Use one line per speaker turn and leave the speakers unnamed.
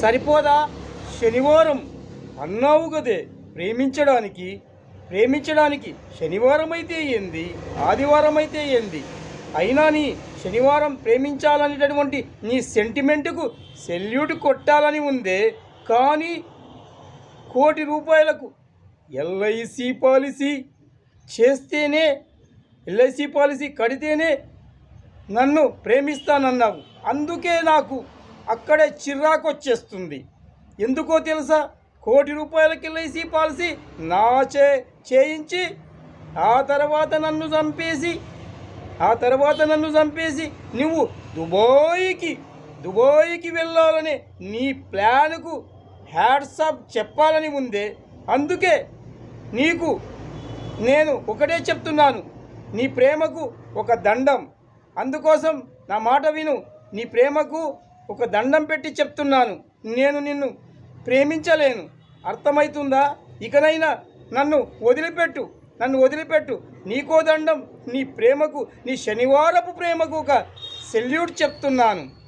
సరిపోదా? శనివారం అన్నావు కదే ప్రేమించడానికి ప్రేమించడానికి శనివారం అయితే ఏంది? ఆదివారం అయితే ఏంది? అయినా నీ శనివారం ప్రేమించాలనేటటువంటి నీ సెంటిమెంటుకు సెల్యూట్ కొట్టాలని ఉందే. కానీ కోటి రూపాయలకు ఎల్ఐసి పాలసీ చేస్తేనే ఎల్ఐసి పాలసీ కడితేనే నన్ను ప్రేమిస్తానన్నావు. అందుకే నాకు అక్కడే చిరాకు వచ్చేస్తుంది ఎందుకో తెలుసా? కోటి రూపాయలకి ఎల్ఐసి పాలసీ నా చే చేయించి ఆ తర్వాత నన్ను చంపేసి ఆ తర్వాత నన్ను చంపేసి నువ్వు దుబాయ్కి దుబాయ్కి వెళ్ళాలనే నీ ప్లాన్కు హ్యాట్సాప్ చెప్పాలని ఉందే. అందుకే నీకు నేను ఒకటే చెప్తున్నాను. నీ ప్రేమకు ఒక దండం. అందుకోసం నా మాట విను. నీ ప్రేమకు ఒక దండం పెట్టి చెప్తున్నాను. నేను నిన్ను ప్రేమించలేను. అర్థమవుతుందా ఇకనైనా నన్ను వదిలిపెట్టు. నన్ను వదిలిపెట్టు. నీకో దండం నీ ప్రేమకు నీ శనివారపు ప్రేమకు ఒక సెల్యూట్ చెప్తున్నాను.